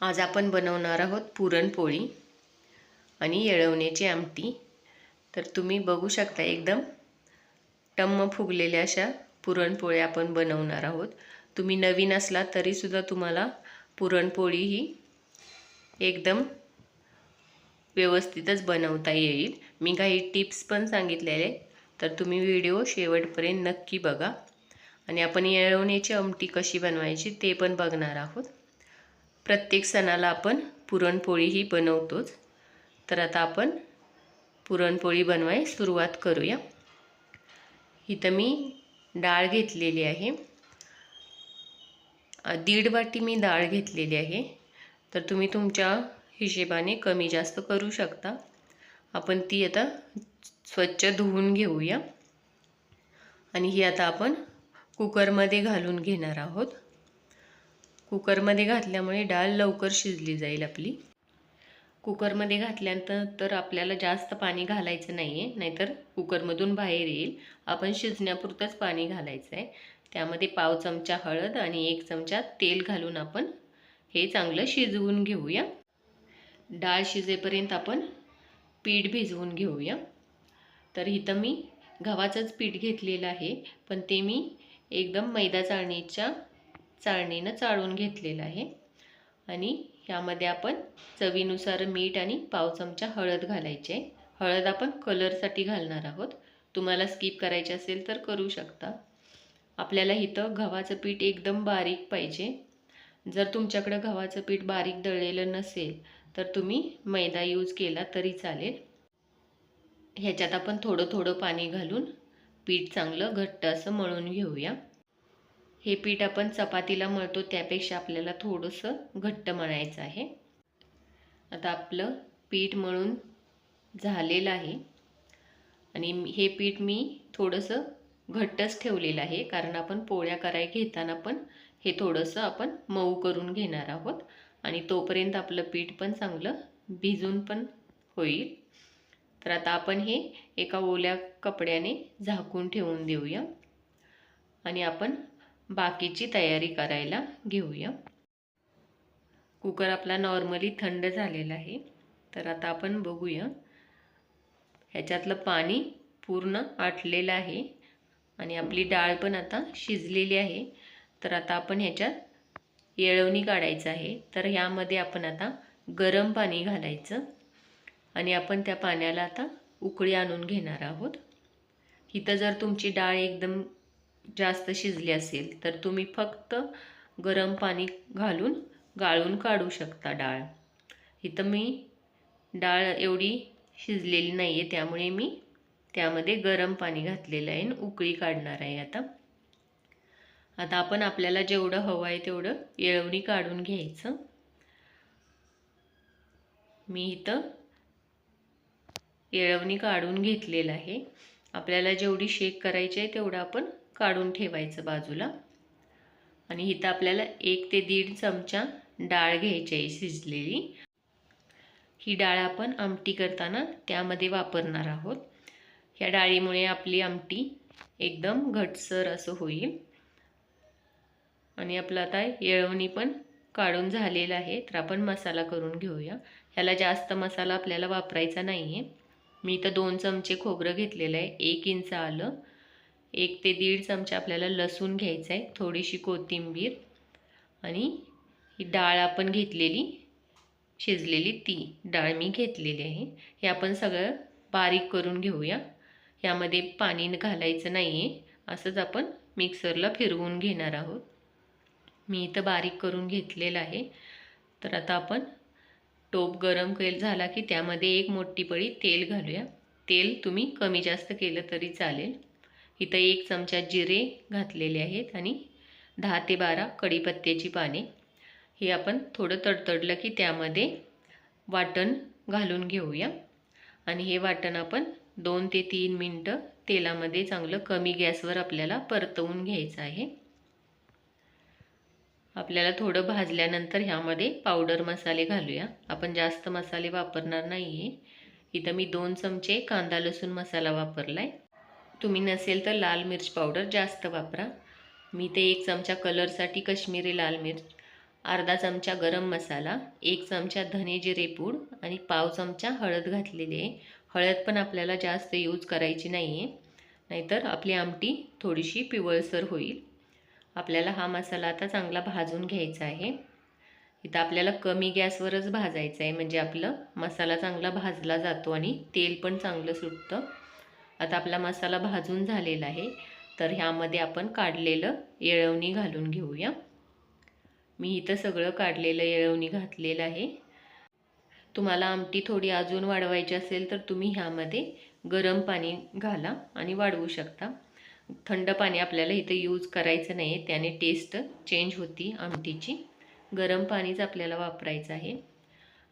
आज आपण बनवणार आहोत पुरणपोळी आणि येळवण्याची आमटी. तर तुम्ही बघू शकता एकदम टम्म फुगलेल्या अशा पुरणपोळ्या आपण बनवणार आहोत. तुम्ही नवीन असला तरीसुद्धा तुम्हाला पुरणपोळी ही एकदम व्यवस्थितच बनवता येईल. मी काही टिप्स पण सांगितलेले तर तुम्ही व्हिडिओ शेवटपर्यंत नक्की बघा. आणि आपण येळवण्याची आमटी कशी बनवायची ते पण बघणार आहोत. प्रत्येक सणाला आपण पुरणपोळी ही बनवतोच. तर आता आपण पुरणपोळी बनवाय सुरुवात करूया. इथं मी डाळ घेतलेली आहे. दीड वाटी मी डाळ घेतलेली आहे. तर तुम्ही तुमच्या हिशेबाने कमी जास्त करू शकता. आपण ती आता स्वच्छ धुवून घेऊया. आणि ही आता आपण कुकरमध्ये घालून घेणार आहोत. कुकरमध्ये घातल्यामुळे डाळ लवकर शिजली जाईल आपली. कुकरमध्ये घातल्यानंतर तर आपल्याला जास्त पाणी घालायचं नाही आहे नाहीतर कुकरमधून बाहेर येईल. आपण शिजण्यापुरतंच पाणी घालायचं आहे त्यामध्ये पाव चमचा हळद आणि एक चमचा तेल घालून आपण हे चांगलं शिजवून घेऊया. डाळ शिजेपर्यंत आपण पीठ भिजवून घेऊया. तर इथं मी गव्हाचंच पीठ घेतलेलं आहे पण ते मी एकदम मैदा चाळणीच्या चाळणीनं चाळून घेतलेलं आहे. आणि ह्यामध्ये आपण चवीनुसार मीठ आणि पाव चमचा हळद घालायचे. आहे हळद आपण कलरसाठी घालणार आहोत. तुम्हाला स्किप करायचे असेल तर करू शकता. आपल्याला इथं गव्हाचं पीठ एकदम बारीक पाहिजे. जर तुमच्याकडं गव्हाचं पीठ बारीक दळलेलं नसेल तर तुम्ही मैदा यूज केला तरी चालेल. ह्याच्यात आपण थोडं थोडं पाणी घालून पीठ चांगलं घट्ट असं मळून घेऊया. हे पीठ आपण चपातीला मळतो त्यापेक्षा आपल्याला थोडंसं घट्ट मळायचं आहे. आता आपलं पीठ मळून झालेलं आहे. आणि हे पीठ मी थोडंसं घट्टच ठेवलेलं आहे कारण आपण पोळ्या कराय घेताना पण हे थोडंसं आपण मऊ करून घेणार आहोत. आणि तोपर्यंत आपलं पीठ पण चांगलं भिजून पण होईल. तर आता आपण हे एका ओल्या कपड्याने झाकून ठेवून देऊया. आणि आपण बाकीची तयारी करायला घेऊया. कुकर आपला नॉर्मली थंड झालेला आहे. तर आता आपण बघूया. ह्याच्यातलं पाणी पूर्ण आटलेलं आहे. आणि आपली डाळ पण आता शिजलेली आहे. तर आता आपण ह्याच्यात येळवणी काढायचं आहे. तर ह्यामध्ये आपण आता गरम पाणी घालायचं. आणि आपण त्या पाण्याला आता उकळी आणून घेणार आहोत. इथं जर तुमची डाळ एकदम जास्त शिजली असेल तर तुम्ही फक्त गरम पाणी घालून गाळून काढू शकता डाळ. इथं मी डाळ एवढी शिजलेली नाही आहे त्यामुळे मी त्यामध्ये गरम पाणी घातलेलं आहे आणि उकळी काढणार आहे आता. आता आपण आपल्याला जेवढं हवं आहे तेवढं येळवणी काढून घ्यायचं. मी इथं येळवणी काढून घेतलेलं आहे. आपल्याला जेवढी शेक करायची आहे तेवढं आपण काढून ठेवायचं बाजूला. आणि इथं आपल्याला एक ते दीड चमचा डाळ घ्यायची आहे शिजलेली. ही डाळ आपण आमटी करताना त्यामध्ये वापरणार आहोत. ह्या डाळीमुळे आपली आमटी एकदम घटसर असं होईल. आणि आपलं आता येळवणी पण काढून झालेलं आहे तर आपण मसाला करून घेऊया. ह्याला जास्त मसाला आपल्याला वापरायचा नाही आहे मी इथं दोन चमचे खोबरं घेतलेलं आहे एक इंच आलं. एक ते दीड चमचा आपल्याला लसूण घ्यायचा आहे थोडीशी कोथिंबीर आणि ही डाळ आपण घेतलेली शिजलेली ती डाळ मी घेतलेली आहे. हे आपण सगळं बारीक करून घेऊया. यामध्ये पाणी घालायचं नाही आहे असंच आपण मिक्सरला फिरवून घेणार आहोत. मी इथं बारीक करून घेतलेलं आहे. तर आता आपण टोप गरम केल झाला की त्यामध्ये एक मोठी पळी तेल घालूया. तेल तुम्ही कमी जास्त केलं तरी चालेल. इथं एक चमचा जिरे घातलेले आहेत आणि दहा ते बारा कढीपत्त्याची पाने. हे आपण थोडं तडतडलं की त्यामध्ये वाटण घालून घेऊया. आणि हे वाटण आपण दोन ते तीन मिनटं तेलामध्ये चांगलं कमी गॅसवर आपल्याला परतवून घ्यायचं आहे. आपल्याला थोडं भाजल्यानंतर ह्यामध्ये पावडर मसाले घालूया. आपण जास्त मसाले वापरणार नाही आहे इथं मी दोन चमचे कांदा लसूण मसाला वापरला आहे तुम्ही नसेल तर लाल मिर्च पावडर जास्त वापरा. मी ते एक चमचा कलरसाठी कश्मीरी लाल मिर्च अर्धा चमचा गरम मसाला एक चमचा धने जिरे पूड आणि पाव चमचा हळद घातलेली आहे. हळद पण आपल्याला जास्त यूज करायची नाही आहे नाहीतर आपली आमटी थोडीशी पिवळसर होईल. आपल्याला हा मसाला आता चांगला भाजून घ्यायचा आहे. इथं आपल्याला कमी गॅसवरच भाजायचं आहे म्हणजे आपलं मसाला चांगला भाजला जातो आणि तेल पण चांगलं सुटतं. आता आपला मसाला भाजून झालेला आहे. तर ह्यामध्ये आपण काढलेलं येळवणी घालून घेऊया. मी इथं सगळं काढलेलं येळवणी घातलेलं आहे. तुम्हाला आमटी थोडी अजून वाढवायची असेल तर तुम्ही ह्यामध्ये गरम पाणी घाला आणि वाढवू शकता. थंड पाणी आपल्याला इथं यूज करायचं नाही आहे त्याने टेस्ट चेंज होती आमटीची. गरम पाणीच आपल्याला वापरायचं आहे.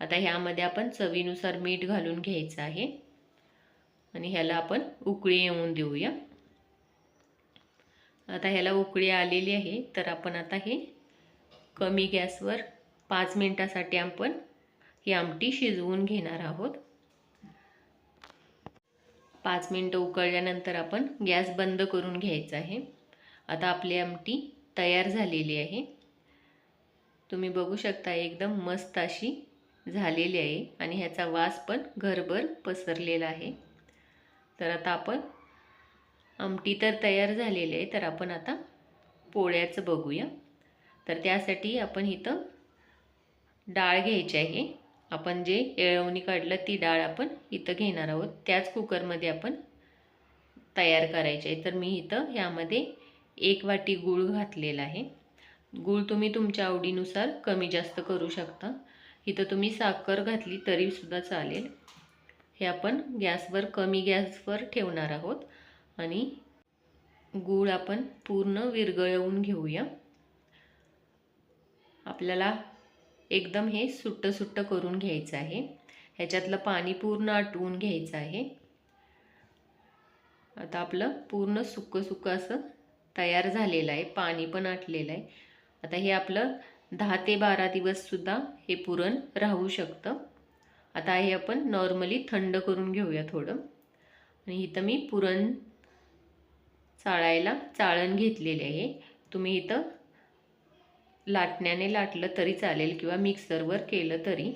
आता ह्यामध्ये आपण चवीनुसार मीठ घालून घ्यायचं आहे. आणि ह्याला आपण उकळी येऊन देऊया. आता ह्याला उकळी आलेली आहे तर आपण आता हे कमी गॅसवर पाच मिनटासाठी आपण ही आमटी शिजवून घेणार आहोत. पाच मिनटं उकळल्यानंतर आपण गॅस बंद करून घ्यायचा आहे. आता आपली आमटी तयार झालेली आहे. तुम्ही बघू शकता एकदम मस्त अशी झालेली आहे आणि ह्याचा वास पण घरभर पसरलेला आहे. तर आता आपण आमटी तर तयार झालेली आहे तर आपण आता पोळ्याचं बघूया. तर त्यासाठी आपण इथं डाळ घ्यायची आहे. आपण जे येळवणी काढलं ती डाळ आपण इथं घेणार आहोत. त्याच कुकरमध्ये आपण तयार करायची आहे. तर मी इथं ह्यामध्ये एक वाटी गूळ घातलेला आहे. गूळ तुम्ही तुमच्या आवडीनुसार कमी जास्त करू शकता. इथं तुम्ही साखर घातली तरीसुद्धा चालेल. हे आपण गॅसवर कमी गॅसवर ठेवणार आहोत. आणि गूळ आपण पूर्ण विरघळवून घेऊया. आपल्याला एकदम हे सुट्टं सुट्टं करून घ्यायचं आहे. ह्याच्यातलं पाणी पूर्ण आटवून घ्यायचं आहे. आता आपलं पूर्ण सुकं सुकं असं तयार झालेलं आहे. पाणी पण आटलेलं आहे. आता हे आपलं दहा ते बारा दिवससुद्धा हे पुरण राहू शकतं. आता हे आपण नॉर्मली थंड करून घेऊया थोडं. आणि इथं मी पुरण चाळायला चाळण घेतलेले आहे. तुम्ही इथं लाटण्याने लाटलं तरी चालेल किंवा मिक्सरवर केलं तरी.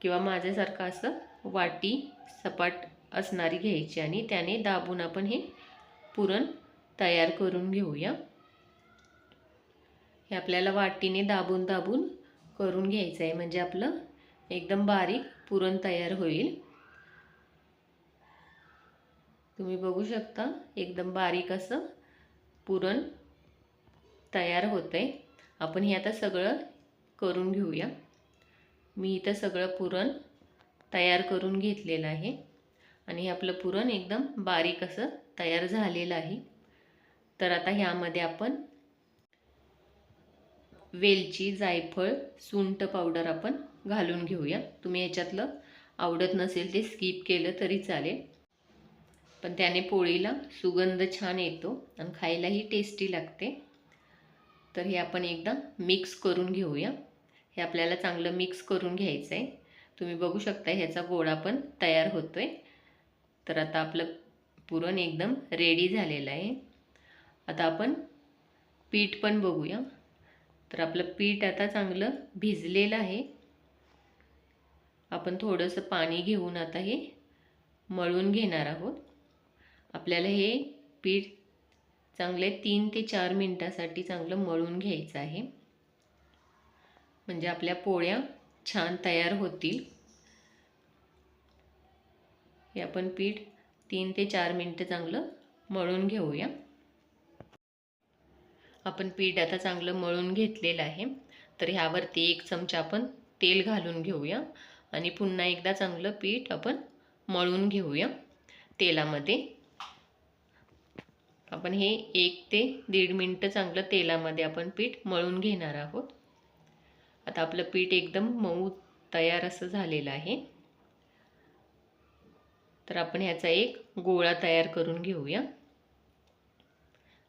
किंवा माझ्यासारखं असं वाटी सपाट असणारी घ्यायची आणि त्याने दाबून आपण हे पुरण तयार करून घेऊया. हे आपल्याला वाटीने दाबून दाबून करून घ्यायचं आहे. म्हणजे आपलं एकदम बारीक पुरण तयार होईल. तुम्ही बघू शकता एकदम बारीक असं पुरण तयार होतं आहे आपण हे आता सगळं करून घेऊया. मी इथं सगळं पुरण तयार करून घेतलेलं आहे. आणि हे आपलं पुरण एकदम बारीक असं तयार झालेलं आहे. तर आता ह्यामध्ये आपण वेलची जायफळ सुंठ पावडर आपण घालून घेऊया. तुम्ही याच्यातलं आवडत नसेल ते स्किप केलं तरी चालेल. पण त्याने पोळीला सुगंध छान येतो आणि खायलाही टेस्टी लागते. तर हे आपण एकदा मिक्स करून घेऊया. हे आपल्याला चांगलं मिक्स करून घ्यायचं आहे तुम्ही बघू शकता ह्याचा गोळा पण तयार होतो आहे तर आता आपलं पुरण एकदम रेडी झालेलं आहे. आता आपण पीठ पण बघूया. तर आपलं पीठ आता चांगलं भिजलेलं आहे. आपण थोडंसं पाणी घेऊन आता हे मळून घेणार आहोत. आपल्याला हे पीठ चांगले तीन ते चार मिनटासाठी चांगलं मळून घ्यायचं आहे. म्हणजे आपल्या पोळ्या छान तयार होतील. हे आपण पीठ तीन ते चार मिनटं चांगलं मळून घेऊया. आपण पीठ आता चांगलं मळून घेतलेलं आहे. तर ह्यावरती एक चमचा आपण तेल घालून घेऊया. आणि पुन्हा एकदा चांगलं पीठ आपण मळून घेऊया तेलामध्ये. आपण हे एक ते दीड मिनटं चांगलं तेलामध्ये आपण पीठ मळून घेणार आहोत. आता आपलं पीठ एकदम मऊ तयार असं झालेलं आहे. तर आपण ह्याचा एक गोळा तयार करून घेऊया.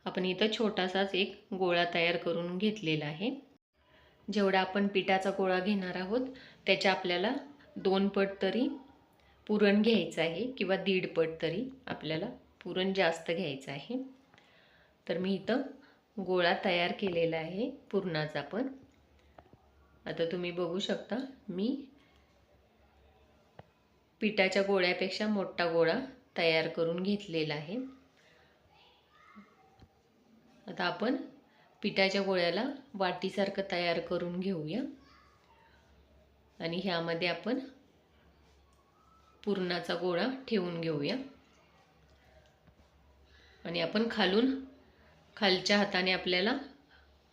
आपण इथं छोटासाच एक गोळा तयार करून घेतलेला आहे. जेवढा आपण पिठाचा गोळा घेणार आहोत त्याच्या आपल्याला दोन पट तरी पुरण घ्यायचं आहे किंवा दीड पट तरी आपल्याला पुरण जास्त घ्यायचं आहे. तर मी इथं गोळा तयार केलेला आहे पुरणाचा पण. आता तुम्ही बघू शकता मी पिठाच्या गोळ्यापेक्षा मोठा गोळा तयार करून घेतलेला आहे. आता आपण पिठाच्या गोळ्याला वाटीसारखं तयार करून घेऊया. आणि ह्यामध्ये आपण पुरणाचा गोळा ठेवून घेऊया. आणि आपण खालून खालच्या हाताने आपल्याला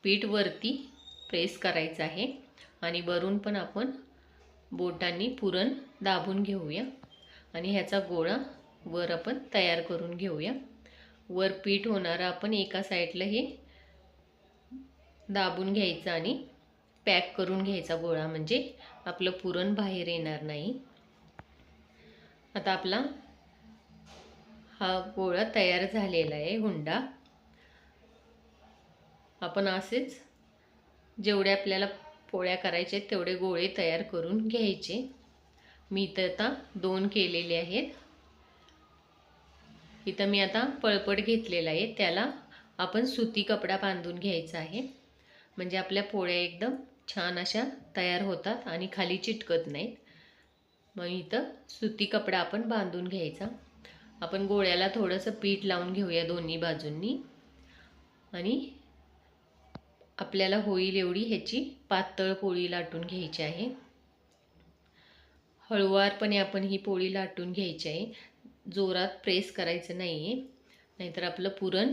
पीठ वरती प्रेस करायचं आहे. आणि वरून पण आपण बोटांनी पुरण दाबून घेऊया. आणि ह्याचा गोळा वर आपण तयार करून घेऊया. वर पीठ होणारं आपण एका साईडला हे दाबून घ्यायचं आणि पॅक करून घ्यायचा गोळा म्हणजे आपलं पुरण बाहेर येणार नाही. आता आपला हा गोळा तयार झालेला आहे हुंडा. आपण असेच जेवढे आपल्याला पोळ्या करायचे तेवढे गोळे तयार करून घ्यायचे. मी तर आता दोन केलेले आहेत. इथं मी आता पळपट घेतलेला आहे त्याला आपण सुती कपडा बांधून घ्यायचा आहे. म्हणजे आपल्या पोळ्या एकदम छान अशा तयार होतात आणि खाली चिटकत नाहीत. मग इथं सुती कपडा आपण बांधून घ्यायचा. आपण गोळ्याला थोडंसं पीठ लावून घेऊया दोन्ही बाजूंनी. आणि आपल्याला होईल एवढी ह्याची पातळ पोळी लाटून घ्यायची आहे. हळुवारपणे आपण ही पोळी लाटून घ्यायची आहे. जोरात प्रेस करायचं नाही आहे नाहीतर आपलं पुरण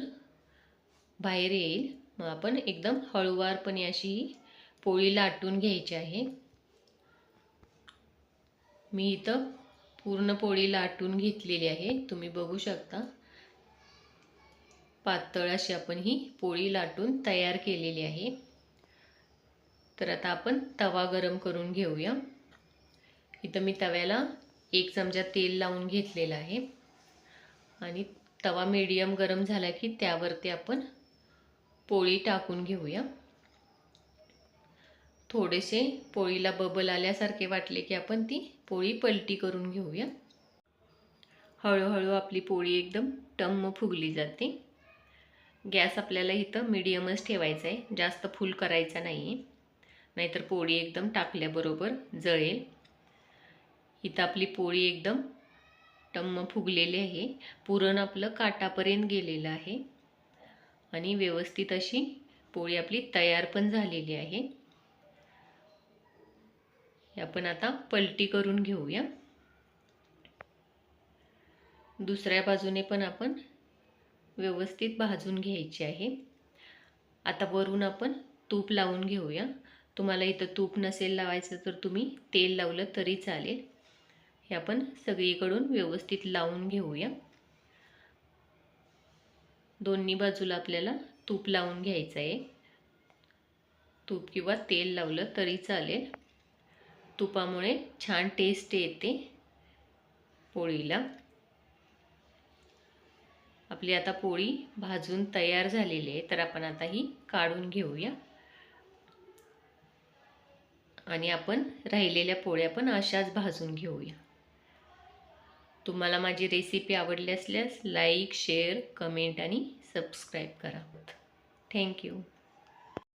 बाहेर येईल. मग आपण एकदम हळुवारपणे अशी ही पोळी लाटून घ्यायची आहे. मी इथं पूर्ण पोळी लाटून घेतलेली आहे. तुम्ही बघू शकता. पातळ अशी आपण ही पोळी लाटून तयार केलेली आहे. तर आता आपण तवा गरम करून घेऊया. इथं मी तव्याला एक चमचा तेल लावून घेतलेलं आहे. आणि तवा मीडियम गरम झाला की त्यावरती आपण पोळी टाकून घेऊया. थोडेसे पोळीला बबल आल्यासारखे वाटले की आपण ती पोळी पलटी करून घेऊया. हळूहळू आपली पोळी एकदम टम्म फुगली जाते. गॅस आपल्याला इथं मिडियमच ठेवायचा आहे जास्त फुल करायचा नाही आहे नाहीतर पोळी एकदम टाकल्याबरोबर जळेल. इथं आपली पोळी एकदम टम्म फुगलेली आहे. पुरण आपलं काटापर्यंत गेलेलं आहे. आणि व्यवस्थित अशी पोळी आपली तयार पण झालेली आहे. आपण आता पलटी करून घेऊया. दुसऱ्या बाजूने पण आपण व्यवस्थित भाजून घ्यायची आहे. आता वरून आपण तूप लावून घेऊया. तुम्हाला इथं तूप नसेल लावायचं तर तुम्ही तेल लावलं तरी चालेल. हे आपण सगळीकडून व्यवस्थित लावून घेऊया. दोन्ही बाजूला आपल्याला तूप लावून घ्यायचं आहे. तूप किंवा तेल लावलं तरी चालेल. तुपामुळे छान टेस्ट येते पोळीला. आपली आता पोळी भाजून तयार झालेली आहे तर आपण आता ही काढून घेऊया. आणि आपण राहिलेल्या पोळ्या पण अशाच भाजून घेऊया. तुम्हाला माझी रेसिपी आवडली असल्यास लाईक शेअर कमेंट आणि सबस्क्राईब करा. Thank you